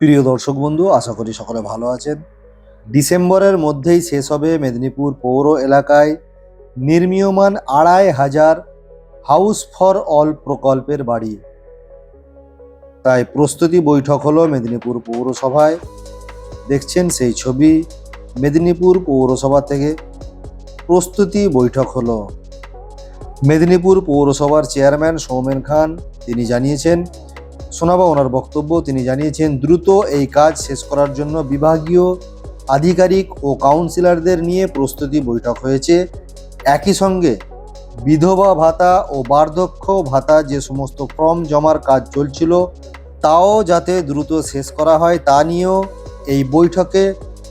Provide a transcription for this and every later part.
প্রিয় দর্শক বন্ধু, আশা করি সকলে ভালো আছেন। ডিসেম্বরের মধ্যেই শেষ হবে মেদিনীপুর পৌর এলাকায় নির্মীয়মান আড়াই হাজার হাউস ফর অল প্রকল্পের বাড়ি। তাই প্রস্তুতি বৈঠক হলো মেদিনীপুর পৌরসভায়। দেখছেন সেই ছবি মেদিনীপুর পৌরসভা থেকে। প্রস্তুতি বৈঠক হলো। মেদিনীপুর পৌরসভার চেয়ারম্যান সৌমেন খান, তিনি জানিয়েছেন শোনাবো ওনার বক্তব্য। তিনি জানিয়েছেন, দ্রুত এই কাজ শেষ করার জন্য বিভাগীয় আধিকারিক ও কাউন্সিলরদের নিয়ে প্রস্তুতি বৈঠক হয়েছে। একই সঙ্গে বিধবা ভাতা ও বার্ধক্য ভাতা যে সমস্ত ফর্ম জমার কাজ চলছিল, তাও যাতে দ্রুত শেষ করা হয়, তা নিয়েও এই বৈঠকে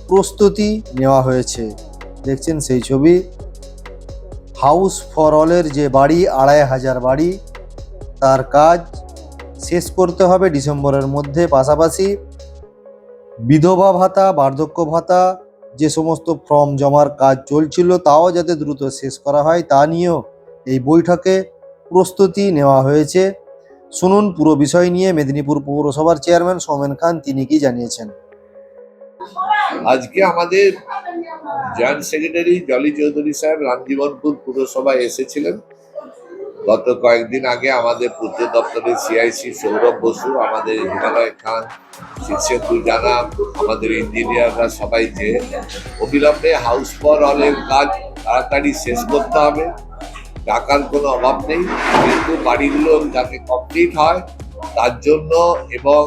প্রস্তুতি নেওয়া হয়েছে। দেখছেন সেই ছবি। হাউস ফর অলের যে বাড়ি, আড়াই হাজার বাড়ি, তার কাজ শেষ করতে হবে ডিসেম্বরের মধ্যে। পাশাপাশি বিধবা ভাতা, বার্ধক্য ভাতা, যে সমস্ত ফর্ম জমার কাজ চলছিল, তাও যাতে দ্রুত শেষ করা হয়, তা নিয়েও এই বৈঠকে প্রস্তুতি নেওয়া হয়েছে। শুনুন পুরো বিষয় নিয়ে মেদিনীপুর পৌরসভার চেয়ারম্যান সৌমেন খান, তিনি কি জানিয়েছেন? আজকে আমাদের জয়েন্ট সেক্রেটারি জলি চৌধুরী সাহেব রামজীবনপুর পুরসভায় এসেছিলেন। গত কয়েকদিন আগে আমাদের পূর্ত দপ্তরের সিআইসি সৌরভ বসু, আমাদের হিমালয় খান শীর্ষেন্দু জানা, আমাদের ইঞ্জিনিয়াররা সবাই যে অবিলম্বে হাউস ফর অলের কাজ তাড়াতাড়ি শেষ করতে হবে। টাকার কোনো অভাব নেই, কিন্তু বাড়িগুলো যাতে কমপ্লিট হয়, তার জন্য এবং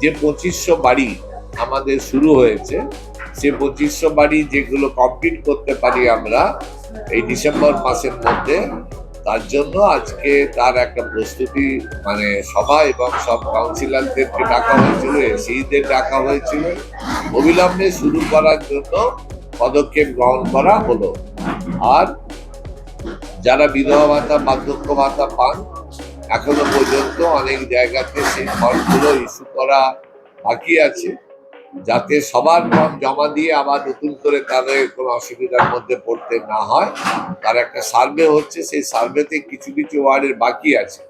যে পঁচিশশো বাড়ি আমাদের শুরু হয়েছে, সে পঁচিশশো বাড়ি যেগুলো কমপ্লিট করতে পারি আমরা, এই ডিসেম্বর মাসের মধ্যে তার জন্য আজকে তার একটা প্রস্তুতি মানে সভা এবং সব কাউন্সিলরদেরকে ডাকা হয়েছিল, এসিদের ডাকা হয়েছিল। অবিলম্বে শুরু করার জন্য পদক্ষেপ গ্রহণ করা হলো। আর যারা বিধবা ভাতা বার্ধক্য ভাতা পান, এখনও পর্যন্ত অনেক জায়গাতে সেই ফর্মগুলো ইস্যু করা বাকি আছে। যাতে সবার ফর্ম জমা দিয়ে আবার নতুন করে তাদের কোনো অসুবিধার মধ্যে পড়তে না হয়। তার একটা সার্ভে হচ্ছে, সেই সার্ভেতে কিছু কিছু ওয়ার্ডের বাকি আছে।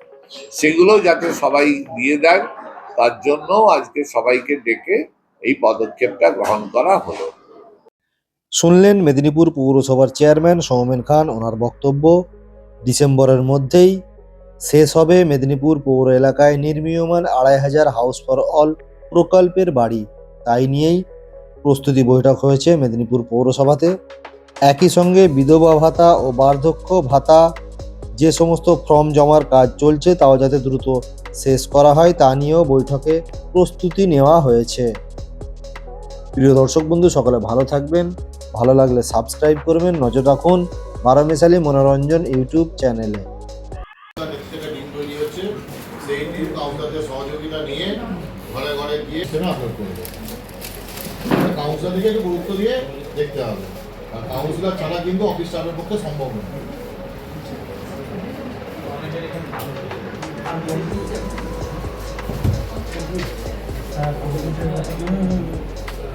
সেগুলো যাতে সবাই দিয়ে দেন, তার জন্য আজকে সবাইকে ডেকে এই পদক্ষেপটা গ্রহণ করা হলো। শুনলেন মেদিনীপুর পৌরসভার চেয়ারম্যান সৌমেন খান, ওনার বক্তব্য। ডিসেম্বরের মধ্যেই শেষ হবে মেদিনীপুর পৌর এলাকায় নির্মীয়মান আড়াই হাজার হাউস ফর অল প্রকল্পের বাড়ি। তাই নিয়েই প্রস্তুতি বৈঠক হয়েছে মেদিনীপুর পৌরসভাতে। একই সঙ্গে বিধবা ভাতা ও বার্ধক্য ভাতা, যে সমস্ত ফর্ম জমার কাজ চলছে তাও যাতে দ্রুত শেষ করা হয় তা নিয়েও বৈঠকে প্রস্তুতি নেওয়া হয়েছে। প্রিয় দর্শক বন্ধু, সকলে ভালো থাকবেন। ভালো লাগলে সাবস্ক্রাইব করবেন। নজর রাখুন বারামেশালী মনোরঞ্জন ইউটিউব চ্যানেলে। সেটা আপলোড করবে কাউন্সিলরদেরকে একটু গুরুত্ব দিয়ে দেখতে হবে। আর কাউন্সিলর ছাড়া কিন্তু অফিস স্টাফের পক্ষে সম্ভব নয়।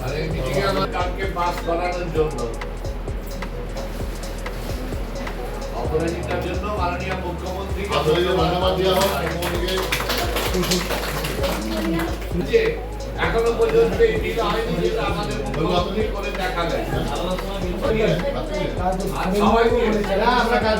আর মিটিংয়ে আমার কালকে পাস করানোর জন্য। অপরাজিতার জন্য মাননীয় মুখ্যমন্ত্রী ধন্যবাদ দেওয়া যে এখনও পর্যন্ত আমরা কাল